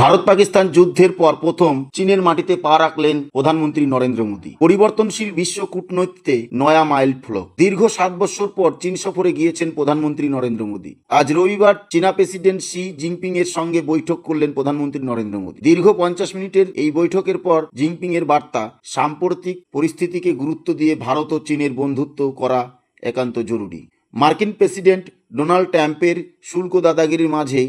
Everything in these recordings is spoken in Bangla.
ভারত পাকিস্তান যুদ্ধের পর প্রথম চীনের মাটিতে পা রাখলেন প্রধানমন্ত্রী নরেন্দ্র মোদী। পরিবর্তনশীল বিশ্ব কূটনৈতিতে নয়া মাইল ফলক। দীর্ঘ সাত বছর পর চীন সফরে গিয়েছেন প্রধানমন্ত্রী নরেন্দ্র মোদী। আজ রবিবার চীনা প্রেসিডেন্ট শি জিনপিং এর সঙ্গে বৈঠক করলেন প্রধানমন্ত্রী নরেন্দ্র মোদী। দীর্ঘ পঞ্চাশ মিনিটের এই বৈঠকের পর জিনপিং এর বার্তা, সাম্প্রতিক পরিস্থিতিকে গুরুত্ব দিয়ে ভারত ও চীনের বন্ধুত্ব করা একান্ত জরুরি। মার্কিন প্রেসিডেন্ট ডোনাল্ড ট্রাম্পের শুল্ক দাদাগিরির মাঝেই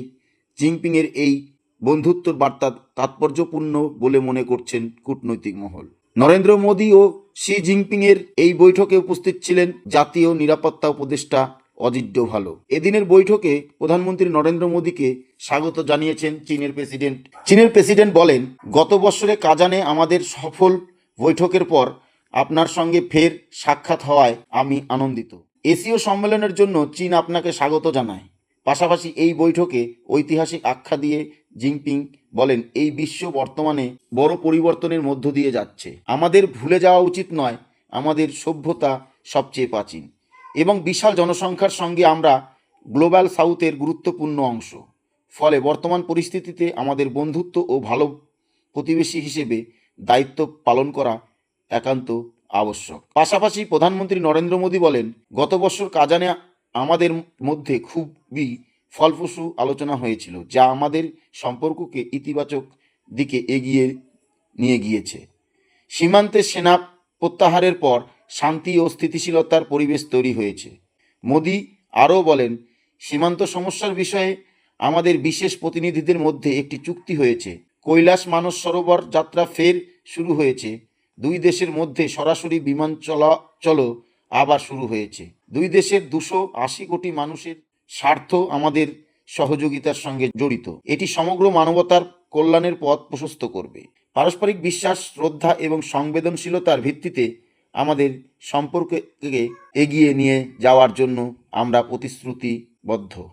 জিনপিংয়ের এই বন্ধুত্বর বার্তা তাৎপর্যপূর্ণ বলে মনে করছেন কূটনৈতিক মহল। নরেন্দ্র মোদী ও শি জিনপিংয়ের এই বৈঠকে উপস্থিত ছিলেন জাতীয় নিরাপত্তা উপদেষ্টা অজিত ডোভালো এদিনের বৈঠকে প্রধানমন্ত্রী নরেন্দ্র মোদীকে স্বাগত জানিয়েছেন চীনের প্রেসিডেন্ট। চীনের প্রেসিডেন্ট বলেন, গত বছরে কাজানে আমাদের সফল বৈঠকের পর আপনার সঙ্গে ফের সাক্ষাৎ হওয়ায় আমি আনন্দিত। এশীয় সম্মেলনের জন্য চীন আপনাকে স্বাগত জানায়। পাশাপাশি এই বৈঠকে ঐতিহাসিক আখ্যা দিয়ে জিনপিং বলেন, এই বিশ্ব বর্তমানে বড় পরিবর্তনের মধ্য দিয়ে যাচ্ছে। আমাদের ভুলে যাওয়া উচিত নয়, আমাদের সভ্যতা সবচেয়ে প্রাচীন। এবং বিশাল জনসংখ্যার সঙ্গে আমরা গ্লোবাল সাউথের গুরুত্বপূর্ণ অংশ। ফলে বর্তমান পরিস্থিতিতে আমাদের বন্ধুত্ব ও ভালো প্রতিবেশী হিসেবে দায়িত্ব পালন করা একান্ত আবশ্যক। পাশাপাশি প্রধানমন্ত্রী নরেন্দ্র মোদী বলেন, গত বছর কাজানে আমাদের মধ্যে খুবই ফলপ্রসূ আলোচনা হয়েছিল, যা আমাদের সম্পর্ককে ইতিবাচক দিকে এগিয়ে নিয়ে গিয়েছে। সীমান্তে সেনা প্রত্যাহারের পর শান্তি ও স্থিতিশীলতার পরিবেশ তৈরি হয়েছে। মোদি আরও বলেন, সীমান্ত সমস্যার বিষয়ে আমাদের বিশেষ প্রতিনিধিদের মধ্যে একটি চুক্তি হয়েছে। কৈলাস মানস সরোবর যাত্রা ফের শুরু হয়েছে। দুই দেশের মধ্যে সরাসরি বিমান চলাচলও আবার শুরু হয়েছে। দুই দেশের দুশো আশি কোটি মানুষের স্বার্থ আমাদের সহযোগিতার সঙ্গে জড়িত। এটি সমগ্র মানবতার কল্যাণের পথ প্রশস্ত করবে। পারস্পরিক বিশ্বাস, শ্রদ্ধা এবং সংবেদনশীলতার ভিত্তিতে আমাদের সম্পর্ককে এগিয়ে নিয়ে যাওয়ার জন্য আমরা প্রতিশ্রুতিবদ্ধ।